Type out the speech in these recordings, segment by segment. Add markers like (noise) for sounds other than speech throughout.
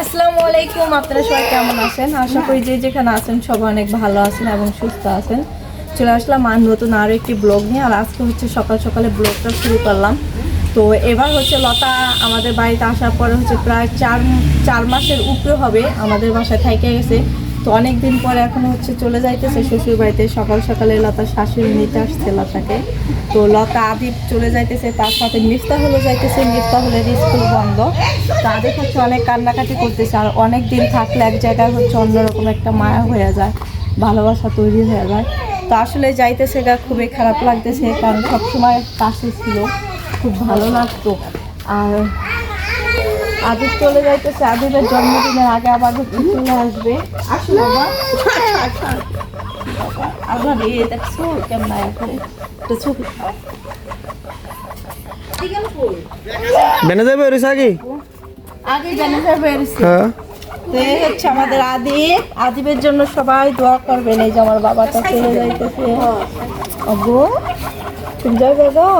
আসসালামু আলাইকুম, আপনারা সবাই কেমন আছেন? আশা করি যে যেখানে আছেন সবাই অনেক ভালো আছেন এবং সুস্থ আছেন। চলে আসলাম আর নতুন আরও একটি ব্লগ নিয়ে, আর আজকে হচ্ছে সকাল সকালে ব্লগটা শুরু করলাম। তো এবার হচ্ছে লতা আমাদের বাড়িতে আসার পরে হচ্ছে প্রায় চার চার মাসের উপরে হবে আমাদের বাসায় থাইকে গেছে। তো অনেক দিন পরে এখন হচ্ছে চলে যাইতেছে শ্বশুর বাড়িতে সকাল সকালে লতা শাশুড়ি নিতে আসছে লতাকে। তো লতা আদিপ চলে যাইতেছে, তার সাথে মিফতা হলে যাইতেছে। মিফতা হলে স্কুল বন্ধ। তো আদিপ হচ্ছে অনেক কান্নাকাটি করতেছে আর অনেক দিন থাকলে এক জায়গায় হচ্ছে অন্যরকম একটা মায়া হয়ে যায়, ভালোবাসা তৈরি হয়ে যায়। তো আসলে যাইতেছে গা, খুবই খারাপ লাগতেছে কারণ সবসময় কাছে ছিল, খুব ভালো লাগতো। আর আদিপ চলে যাইতেছে। আদিবের জন্মদিনের আগে আবার চলে আসবে। আসলে আবার এ দেখছ কেমন করে। তো ছবি বেনে যাবে ওর আগে যাবে হ্যাঁ। তো এই হচ্ছে আমাদের আদিব আদিবের জন্য সবাই দোয়া করবেন এই যে আমার বাবাটা চলে যাইতেছে। অগো তুমি যাইবে গা?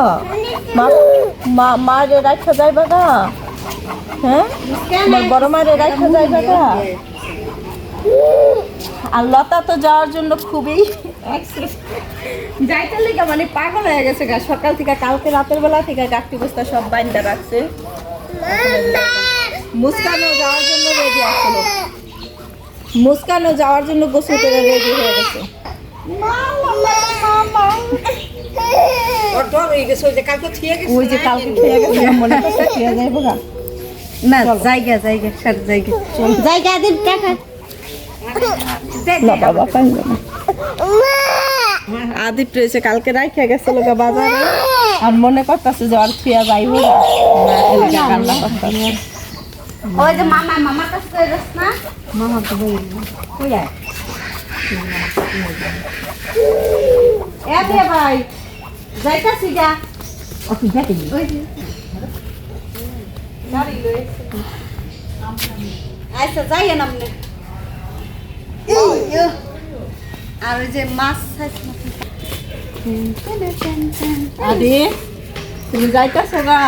মা মা মা রে রাখা যাইবে গা? হ্যাঁ? বড় মা রে রাখা যাইবে গা আর লতা তো যাওয়ার জন্য খুবই যাইতে লিগা মানে পাগল হয়ে গেছে গা। সকাল থেকে কালকে রাতের বেলা থেকে গাছটি বস্তা সব বাইন্দা রাখছে। মুস্কানও যাওয়ার জন্য রেডি আসলো। মুস্কানও যাওয়ার জন্য গোসল করে রেডি হয়ে গেছে। ওই যে কালকে খেয়ে গেছে মনে করছে খেয়ে যাইবো গা। না জায়গা জায়গা সার জায়গা। জায়গা দিন টাকা। না বাবা পাইল না আদিপ রয়েছে কালকে রাইখে গেছিল গা বাজারে। আর মনে করতেছে যে আর খেয়ে যাইবো গা না এলাকা কান্না করতেছে। ওই যে মামা মামার কাছে যাস না? মামা তো বই কই আয়? এ ভাই যাইতাছি গা। ওকে যাইতে ওই যে। আচ্ছা যাই নামনে আর ওই যে মাছ আদি, তুমি যাইতেছো গা?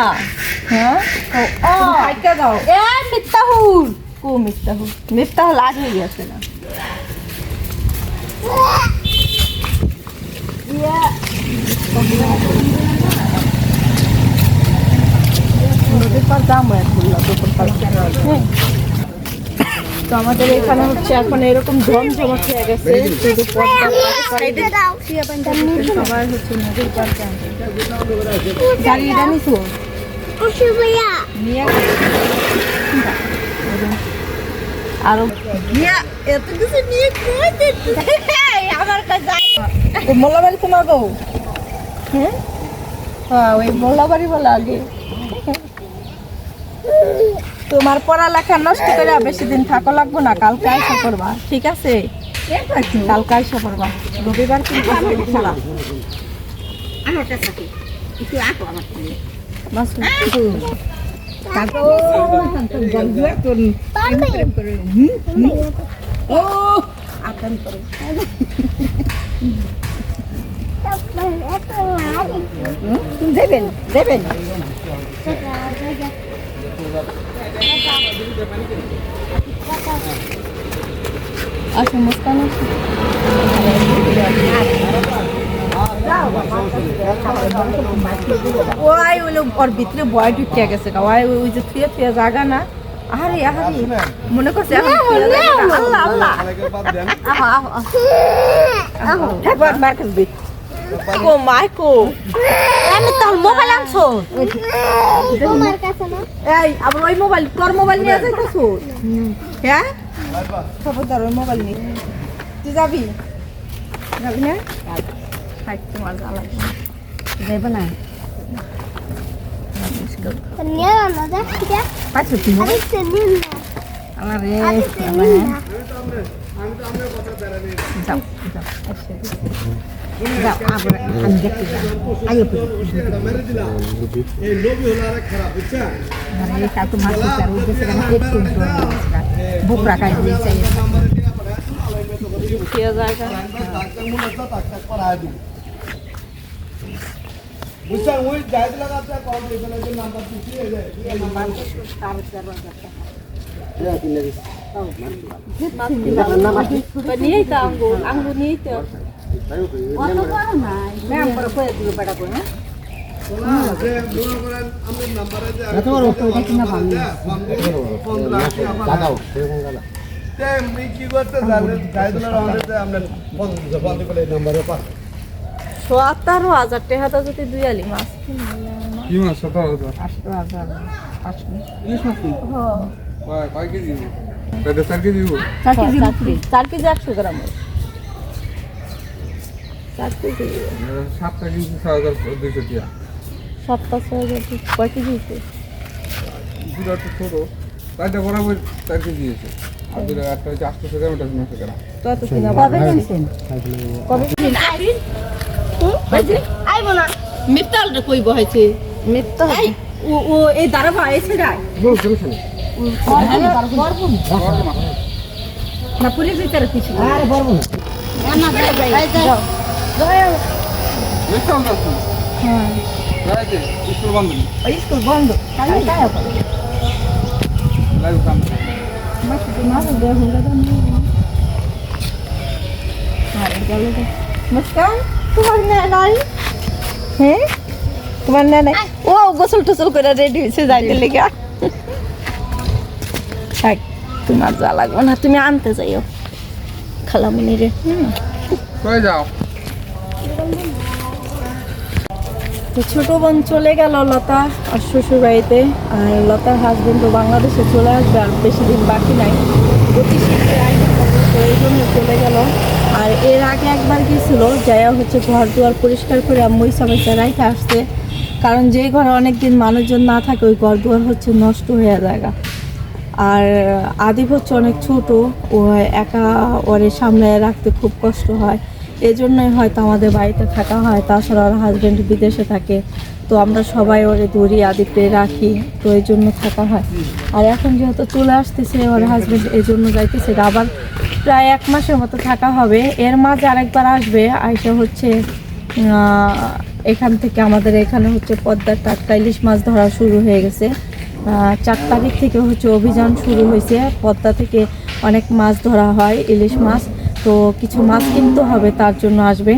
হ্যাঁ? হাইটা দাও এ মিথ্যাহুল কো মিফতাহুল মিফতাহুল আজ হয়ে গেছে না? নদীর পার হ্যাঁ। তো আমাদের এখানে হচ্ছে এখন এরকম ঝমঝমা খেয়ে গেছে। শুধু পদ্মা। সবাই হচ্ছে নদীর পার গাড়ি জানিস নিয়ে আরও এত কিছু নিয়ে আমার কাছে মোল্লাবাড়ি তোমার গো হ্যাঁ? হ্যাঁ ওই মোল্লাবাড়ি বলে আগে। তোমার পড়ালেখা নষ্ট করে আর বেশি দিন থাকো লাগবো না কালকে আইসা করবা ঠিক আছে? কালকে আইসা করবা রবিবার কিন্তু দেবেন দেবেন। আসো মুস্কান আসো। ওই ওই লোক ওর ভিতরে বয় ঢুকিয়া গেছে গা ওই ওই যে থুয়ে থুয়ে জাগা না আরে আরে মনে করছে এখন থুয়ে জাগা না। আল্লাহ আল্লাহ আহো আহো আহো একবার মার খাবি কো মাইকো আমি তোর মোবাইল আনছো। এই আবার ওই মোবাইল তোর মোবাইল নিয়ে যাইতেছ? হ্যাঁ? খবরদার ওই মোবাইল নিয়ে। তুই যাবি? যাবি না? হাই তোমার জ্বালা। যাইব না। আমার রে আমি তো দেশে কেন একটু বুক রাখাই দিয়েছে বুঝছেন ওই যাইতে লাগাতে কম এখানে যে নাম্বার দিচ্ছি এই যে এই নাম্বার নিয়েই আঙ্গুর আঙ্গুর নিয়েই তো অত বড় ম্যাম করে দিল বেটা করে সতেরো হাজার টাকা যদি দুই আলি মাছ কি? মাছ সতেরো হাজার আটশো হাজার হ্যাঁ কয় কয় কেজি এটা চার কেজি দিব চার কেজি চার কেজি। চার কেজি একশো গ্রাম চার কেজি। সাতটা কেজি ছয় হাজার দুইশো টিয়া। সাতটা ছয় হাজার কয় কেজি হয়েছে দুটো একটু ছোটো। চারটা বরাবর চার কেজি আর দুটো একটা হচ্ছে আটশোশো গ্রাম এটা নশো গ্রাম। কবে কিনছেন? কবে কিনা আইবো না। মিত্তাল রে কই বহাইছে মিত্তাল ও ও এই দ্বারা ভাইছে রাই না পুলিশ ভিতরে কিছু আরে বলব না বেশি আমরা আছি হ্যাঁ যাইতে স্কুল বন্ধ নেই ওই স্কুল বন্ধ কালি লাইভ কাম মুস্কান তোমার নাই হ্যাঁ তোমার না নাই ও গোসল টোসল করে রেডি হয়েছে যাইতে লেগে থাক তোমার যা লাগবে না তুমি আনতে যাইও। খালামুনি রে কই যাও? তো ছোট বোন চলে গেল লতা আর শ্বশুর বাড়িতে আর লতার হাজবেন্ড তো বাংলাদেশে চলে আসবে আর বেশি দিন বাকি নাই। অতি তো এই জন্য চলে গেল। আর এর আগে একবার গেছিল যাইয়া হচ্ছে ঘর দুয়ার পরিষ্কার করে আম্মুই সবাইকে রাইখে আসছে। কারণ যে ঘরে অনেক দিন মানুষজন না থাকে ওই ঘর দুয়ার হচ্ছে নষ্ট হয়ে জায়গা। আর আদিব হচ্ছে অনেক ছোট, ও একা ওরে সামনে রাখতে খুব কষ্ট হয়। এই জন্যই হয়তো আমাদের বাড়িতে থাকা হয়, তাছাড়া ওর হাজব্যান্ড বিদেশে থাকে। তো আমরা সবাই ওরে দড়ি আদিপে রাখি, তো এই জন্য থাকা হয়। আর এখন যেহেতু চলে আসতেছে ওর হাজব্যান্ড এই জন্য যাইতেছে আবার প্রায় এক মাসের মতো থাকা হবে। এর মাঝে আরেকবার আসবে, আইসা হচ্ছে এখান থেকে আমাদের এখানে হচ্ছে পদ্মার টাটকা ইলিশ মাছ ধরা শুরু হয়ে গেছে। চার তারিখ থেকে হচ্ছে অভিযান শুরু হয়েছে। পদ্মা থেকে অনেক মাছ ধরা হয়, ইলিশ মাছ। তো কিছু মাছ কিনতে হবে, তার জন্য আসবে।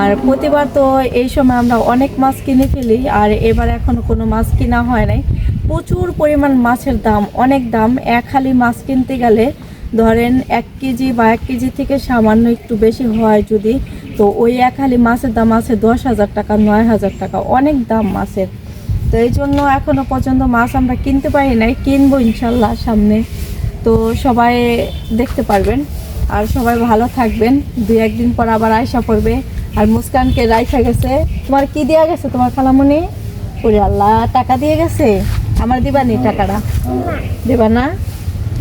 আর প্রতিবার তো এই সময় আমরা অনেক মাছ কিনে ফেলি, আর এবার এখনও কোনো মাছ কিনা হয় নাই। প্রচুর পরিমাণ মাছের দাম, অনেক দাম। এক হালি মাছ কিনতে গেলে ধরেন এক কেজি বা এক কেজি থেকে সামান্য একটু বেশি হয় যদি। তো ওই এক হালি মাছের দাম আছে দশ হাজার টাকা, নয় হাজার টাকা। অনেক দাম মাছের। তো এই জন্য এখনও পর্যন্ত মাছ আমরা কিনতে পারি নাই, কিনবো ইনশাল্লাহ সামনে। তো সবাই দেখতে পারবেন। আর সবাই ভালো থাকবেন। দুই একদিন পর আবার আয়সা পড়বে। আর মুস্কানকে রাইখা গেছে। তোমার কি দেওয়া গেছে তোমার খালামণি ওরে আল্লাহ, টাকা দিয়ে গেছে? আমার দিবা নি টাকাটা। দেবা না?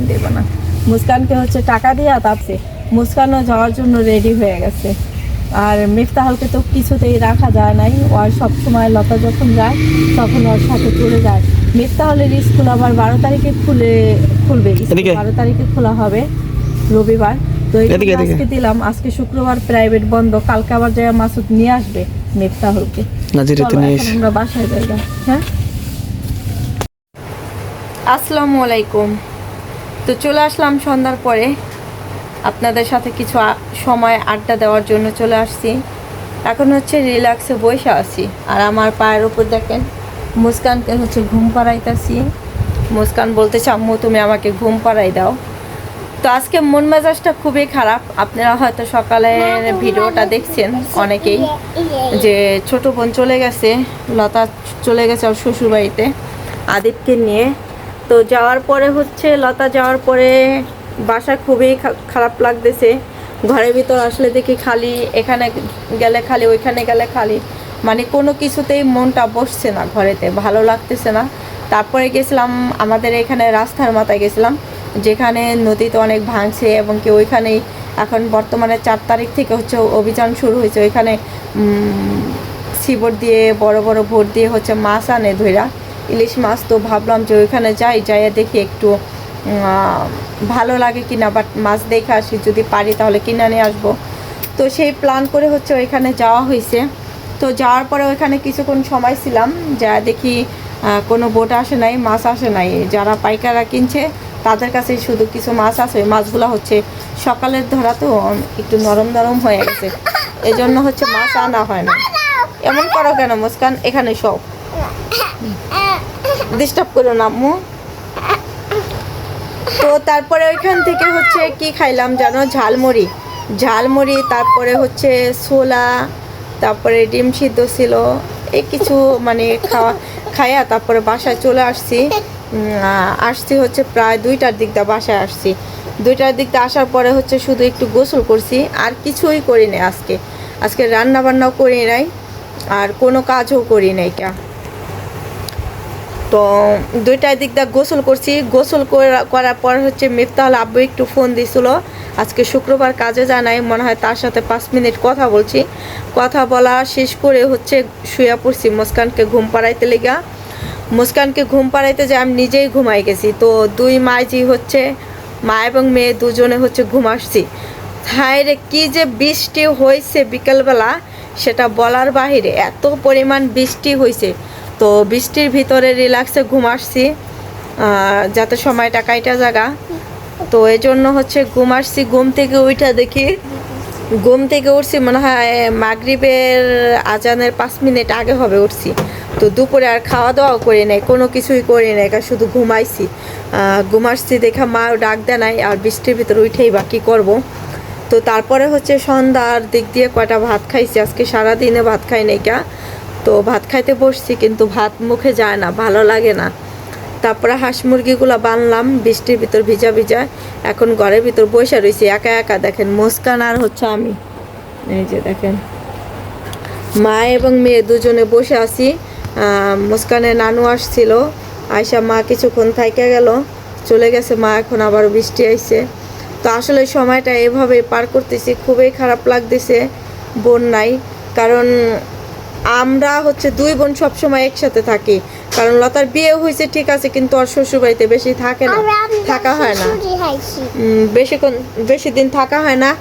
দেবা না। মুস্কানকে হচ্ছে টাকা দিয়া তাপছে মুস্কানও যাওয়ার জন্য রেডি হয়ে গেছে। আর মিফতাহলকে তো কিছুতেই রাখা যায় নাই। ও আর সবসময় লতা যখন যায় তখন ওর সাথে চলে যায়। মিফতাহলের স্কুল আবার বারো তারিখে খুলে খুলবে। বারো তারিখে খোলা হবে রবিবার। তো। আজকে দিলাম। আজকে শুক্রবার প্রাইভেট বন্ধ। কালকে আবার যায় মাসুদ নিয়ে আসবে মিফতাহলকে আমরা বাসায় যাই হ্যাঁ? আসসালামু আলাইকুম। তো চলে আসলাম সন্ধ্যার পরে। আপনাদের সাথে কিছু সময় আড্ডা দেওয়ার জন্য চলে আসছি। এখন হচ্ছে রিল্যাক্সে বসে আছি। আর আমার পায়ের উপর দেখেন মুস্কানকে হচ্ছে ঘুম পাড়াইতেছি। মুস্কান বলতেছে আম্মু তুমি আমাকে ঘুম পাড়াই দাও। তো আজকে মন মেজাজটা খুবই খারাপ। আপনারা হয়তো সকালের ভিডিওটা দেখছেন অনেকেই। যে ছোট বোন চলে গেছে লতা চলে গেছে ওর শ্বশুরবাড়িতে আদিবকে নিয়ে। তো যাওয়ার পরে হচ্ছে লতা যাওয়ার পরে বাসায় খুবই খারাপ লাগতেছে। ঘরের ভিতর আসলে দেখি খালি, এখানে গেলে খালি, ওইখানে গেলে খালি। মানে কোনো কিছুতেই মনটা বসছে না ঘরেতে, ভালো লাগতেছে না। তারপরে গেছিলাম আমাদের এখানে রাস্তার মাথায় গেছিলাম, যেখানে নদীতে অনেক ভাঙছে এবং কি ওইখানেই এখন বর্তমানে চার তারিখ থেকে হচ্ছে অভিযান শুরু হয়েছে। ওইখানে শিবর দিয়ে, বড় বড় ভোট দিয়ে হচ্ছে মাছ আনে ধইরা। ইলিশ মাছ তো ভাবলাম যে ওইখানে যাই, যাইয়া দেখি একটু ভালো লাগে কিনা বাট মাছ দেখে আসি যদি পারি তাহলে কিনে নিয়ে আসব। তো সেই প্ল্যান করে হচ্ছে ওইখানে যাওয়া হয়েছে তো যাওয়ার পরে ওইখানে কিছুক্ষণ সময় ছিলাম যা দেখি কোনো বোট আসে নাই মাছ আসে নাই। যারা পাইকাররা কিনছে তাদের কাছে শুধু কিছু মাছ আছে। মাছগুলো হচ্ছে সকালের ধরা তো একটু নরম নরম হয়ে গেছে। এই জন্য হচ্ছে মাছ আনা হয় না। এমন করো কেন মুস্কান? এখানে সব ডিস্টার্ব (laughs) করো না আম্মু তো তারপরে ওইখান থেকে হচ্ছে কি খাইলাম জানো? ঝালমুড়ি। ঝালমুড়ি, তারপরে হচ্ছে ছোলা, তারপরে ডিম সিদ্ধ ছিল। এই কিছু মানে খাওয়া, খাইয়া তারপরে বাসায় চলে আসছি। আসছি হচ্ছে প্রায় দুইটার দিক দিয়ে বাসায় আসছি। দুইটার দিক দিয়ে আসার পরে হচ্ছে শুধু একটু গোসল করছি। আর কিছুই করি নাই আজকে। আজকে রান্না বান্নাও করি নাই। আর কোনো কাজও করি নাই কা তো দুইটার দিক দিয়ে গোসল করছি। গোসল করার পর হচ্ছে মিফতাহল আব্বু একটু ফোন দিছিল। আজকে শুক্রবার কাজে জানাই মনে হয় তার সাথে পাঁচ মিনিট কথা বলছি। কথা বলা শেষ করে হচ্ছে শুয়ে পড়ছি, মুস্কানকে ঘুম পাড়াইতে লেগা। মুস্কানকে ঘুম পাড়াইতে যে আমি নিজেই ঘুমাই গেছি। তো দুই মাইজি হচ্ছে মা এবং মেয়ে দুজনে হচ্ছে ঘুম আসছি। হায় রে কি যে বৃষ্টি হয়েছে বিকেলবেলা, সেটা বলার বাহিরে এত পরিমাণ বৃষ্টি হয়েছে তো বৃষ্টির ভিতরে রিল্যাক্সে ঘুম আসছি যাতে সময়টা কাইটা জাগা। তো এই জন্য হচ্ছে ঘুম আসছি ঘুম থেকে উঠা দেখি ঘুম থেকে উঠছি মনে হয় মাগরিবের আজানের পাঁচ মিনিট আগে হবে উঠছি। তো দুপুরে আর খাওয়া দাওয়াও করি নাই কোনো কিছুই করি নাই শুধু ঘুমাইছি। আহ, ঘুমাচ্ছি দেখা মাও ডাক দেয় নাই আর বৃষ্টির ভিতরে উঠেই বা কী করব। তো তারপরে হচ্ছে সন্ধ্যার দিক দিয়ে কয়টা ভাত খাইছি আজকে সারাদিনে ভাত খাই নাই কা। তো ভাত খাইতে বসছি, কিন্তু ভাত মুখে যায় না, ভালো লাগে না। তারপরে হাঁস মুরগিগুলো বানলাম, বৃষ্টির ভিতর ভিজা ভিজা। এখন ঘরের ভিতর বসে রয়েছি একা একা। দেখেন, মুস্কান আর হচ্ছে আমি। এই যে দেখেন, মা এবং মেয়ে দুজনে বসে আছি। মুস্কানের নানু আসছিল। আয়সা মা কিছুক্ষণ থাইকে গেল, চলে গেছে মা, এখন আবার বৃষ্টি আইছে। তো আসলে সময়টা এভাবে পার করতেছি, খুবই খারাপ লাগতেছে বোন নাই কারণ আমরা হচ্ছে দুই বোন সবসময় একসাথে থাকি। কারণ লতার বিয়ে হয়েছে ঠিক আছে কিন্তু ওর শ্বশুরবাড়িতে বেশি থাকে না থাকা হয় না। বেশিক্ষণ বেশি দিন থাকা হয় না।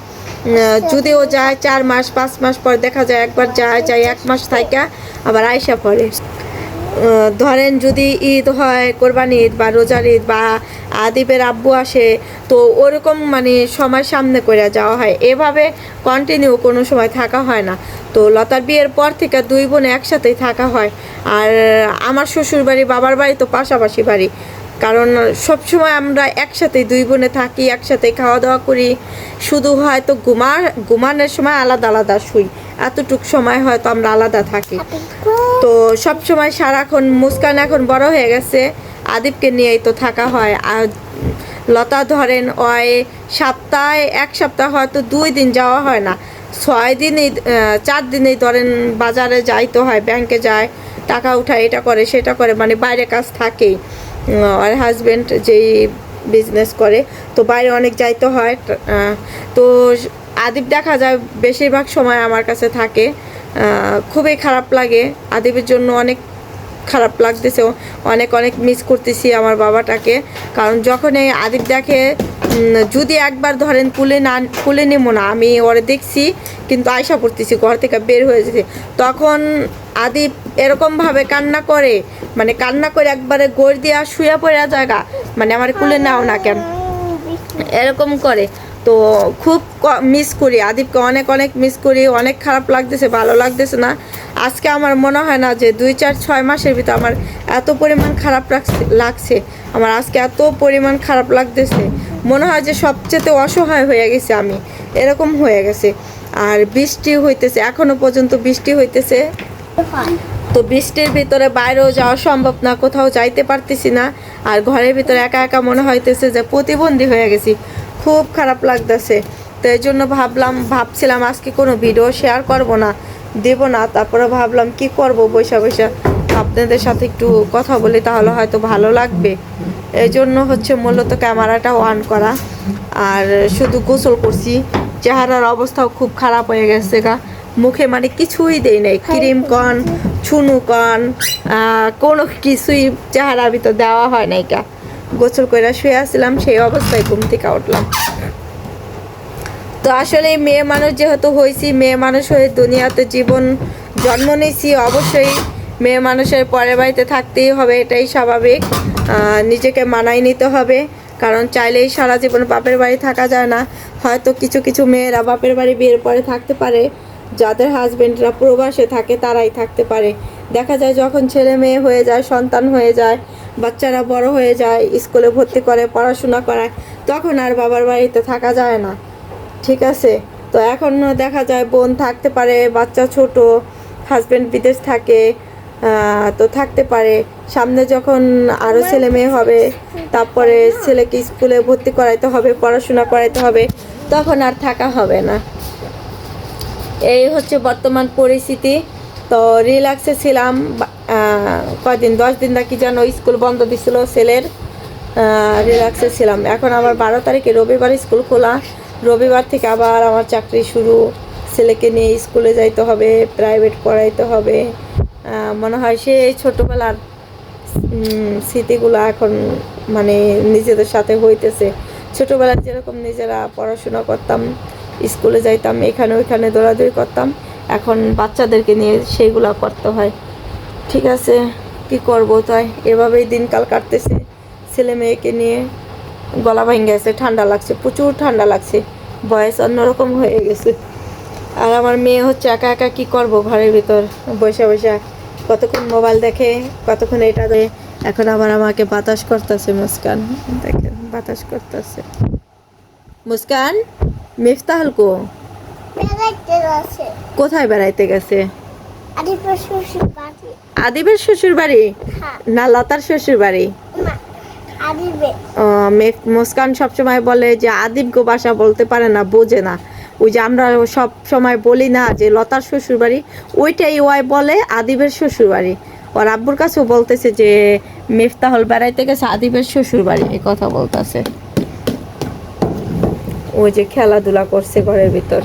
যদি ও যায় চার মাস পাঁচ মাস পর দেখা যায় একবার যায় যায় এক মাস থাইকা আবার আয়সা আহ, ধরেন যদি ঈদ হয়, কোরবানি ঈদ বা রোজার ঈদ বা আদিবের আব্বু আসে, তো ওরকম মানে সময় সামনে করে যাওয়া হয়। এভাবে কন্টিনিউ কোনো সময় থাকা হয় না। তো লতার বিয়ের পর থেকে দুই বোন একসাথেই থাকা হয়। আর আমার শ্বশুর বাড়ি বাবার বাড়ি তো পাশাপাশি বাড়ি। কারণ সব সময় আমরা একসাথে দুই বোনে থাকি একসাথে খাওয়া দাওয়া করি। শুধু হয়তো ঘুমার, ঘুমানোর সময় আলাদা আলাদা শুই। এতটুক সময় হয়তো আমরা আলাদা থাকি। তো সব সময় সারাক্ষণ মুস্কান এখন বড় হয়ে গেছে। আদিবকে নিয়েই তো থাকা হয়। আর লতা ধরেন ওই সপ্তাহে এক সপ্তাহ হয়তো দুই দিন যাওয়া হয় না। ছয় দিনই চার দিনেই ধরেন বাজারে যাইতে হয়, ব্যাংকে যায়, টাকা উঠায়, এটা করে, সেটা করে মানে বাইরে কাজ থাকেই। আর হাজব্যান্ড যেই বিজনেস করে, তো বাইরে অনেক যাইতে হয়। তো আদিব দেখা যায় বেশিরভাগ সময় আমার কাছে থাকে। খুবই খারাপ লাগে। আদিবের জন্য অনেক খারাপ লাগতেছে। অনেক অনেক মিস করতেছি আমার বাবাটাকে। কারণ যখন এই আদিব দেখে যদি একবার ধরেন কুলে না কুলে নেব না, আমি ওরে দেখছি, কিন্তু আয়সা করতেছি ঘর থেকে বের হয়ে যেতে তখন আদিব এরকমভাবে কান্না করে মানে কান্না করে একবারে গোড় দিয়া শুয়ে পড়া জায়গা মানে আমার কুলে নাও না কেন? এরকম করে। তো খুব মিস করি, আদিবকে অনেক অনেক মিস করি, অনেক খারাপ লাগতেছে, ভালো লাগতেছে না। আজকে আমার মনে হয় না যে দুই, চার, ছয় মাসের ভিতর আমার এত পরিমাণ খারাপ লাগছে। আমার আজকে এত পরিমাণ খারাপ লাগতেছে। মনে হয় যে সবচেয়ে অসহায় হয়ে গেছে আমি। এরকম হয়ে গেছে। আর বৃষ্টি হইতেছে, এখনও পর্যন্ত বৃষ্টি হইতেছে। তো বৃষ্টির ভিতরে বাইরেও যাওয়া সম্ভব না, কোথাও যাইতে পারতেছি না। আর ঘরের ভিতরে একা একা মনে হইতেছে যে প্রতিবন্ধী হয়ে গেছি। খুব খারাপ লাগতেছে। তো এই জন্য ভাবলাম, ভাবছিলাম আজকে কোনো ভিডিও শেয়ার করব না, দেব না। তারপরে ভাবলাম কি করব বৈশা বৈশা আপনাদের সাথে একটু কথা বলি, তাহলে হয়তো ভালো লাগবে। এই জন্য হচ্ছে মূলত ক্যামেরাটা অন করা। আর শুধু গোসল করছি। চেহারার অবস্থাও খুব খারাপ হয়ে গেছে গা। মুখে মানে কিছুই দেই নাই। ক্রিম কন, ছুনু কন কোনো কিছুই চেহারার ভিতর দেওয়া হয় নাই কা গোসল করে শুয়ে আসছিলাম, সেই অবস্থায় ঘুম থেকে উঠলাম। তো আসলে মেয়ে মানুষ যেহেতু হয়েছি মেয়ে মানুষ হয়ে দুনিয়াতে জীবন জন্ম নিয়েছি, অবশ্যই মেয়ে মানুষের পরের বাড়িতে থাকতেই হবে, এটাই স্বাভাবিক। নিজেকে মানাই নিতে হবে, কারণ চাইলেই সারা জীবন বাপের বাড়ি থাকা যায় না। হয়তো কিছু কিছু মেয়েরা বাপের বাড়ি বিয়ের পরে থাকতে পারে যাদের হাজবেন্ডরা প্রবাসে থাকে তারাই থাকতে পারে। দেখা যায় যখন ছেলে মেয়ে হয়ে যায়, সন্তান হয়ে যায়, বাচ্চারা বড় হয়ে যায় স্কুলে ভর্তি করে, পড়াশোনা করায়, তখন আর বাবার বাড়িতে থাকা যায় না। ঠিক আছে? তো এখন দেখা যায় বোন থাকতে পারে, বাচ্চা ছোট হাজবেন্ড বিদেশ থাকে তো থাকতে পারে। সামনে যখন আরও ছেলে মেয়ে হবে, তারপরে ছেলেকে স্কুলে ভর্তি করাইতে হবে, পড়াশোনা করাইতে হবে, তখন আর থাকা হবে না। এই হচ্ছে বর্তমান পরিস্থিতি। তো রিল্যাক্সে ছিলাম কয়দিন? দশ দিন নাকি যেন স্কুল বন্ধ দিছিল ছেলের। রিল্যাক্সে ছিলাম। এখন আবার বারো তারিখে রবিবার স্কুল খোলা। রবিবার থেকে আবার আমার চাকরি শুরু। ছেলেকে নিয়ে স্কুলে যাইতে হবে প্রাইভেট পড়াইতে হবে। মনে হয় সেই ছোটোবেলার স্মৃতিগুলো এখন মানে নিজেদের সাথে হইতেছে। ছোটোবেলায় যেরকম নিজেরা পড়াশোনা করতাম স্কুলে যাইতাম, এখানে ওইখানে দৌড়াদৌড়ি করতাম। এখন বাচ্চাদেরকে নিয়ে সেইগুলো করতে হয়। ঠিক আছে, কি করব তাই? এভাবেই দিনকাল কাটতেছে। ছেলে মেয়েকে নিয়ে গলা ভেঙে গেছে, ঠান্ডা লাগছে, প্রচুর ঠান্ডা লাগছে। বয়স অন্যরকম হয়ে গেছে। আর আমার মেয়ে হচ্ছে একা একা কি করব ঘরের ভিতর? বসে বসে কতক্ষণ মোবাইল দেখে, কতক্ষণ এটা দেখে। এখন আবার আমাকে বাতাস করতেছে মুস্কান। দেখেন, বাতাস করতেছে। মুস্কান? মিফতাহল কো কোথায় বেড়াইতে গেছে? আদিবের শ্বশুর বাড়ি। হ্যাঁ। না লতার শ্বশুর বাড়ি? মুস্কান সবসময় বলে যে আদিব গো বাসা বলতে পারে না বোঝে না। ওই যে আমরা সব সময় বলি না যে লতার শ্বশুর বাড়ি ওইটাই ওয়াই বলে আদিবের শ্বশুর বাড়ি। ওর আব্বুর কাছেও বলতেছে যে মেফতাহল বেড়াইতে গেছে আদিবের শ্বশুর বাড়ি এই কথা বলতেছে। ওই যে খেলাধুলা করছে ঘরের ভিতর।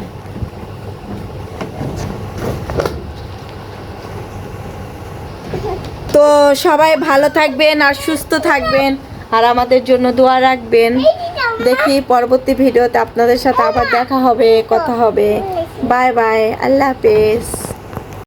তো সবাই ভালো থাকবেন আর সুস্থ থাকবেন আর আমাদের জন্য দোয়া রাখবেন। দেখি পরবর্তী ভিডিওতে আপনাদের সাথে আবার দেখা হবে, কথা হবে। বাই বাই, আল্লাহ হাফেজ।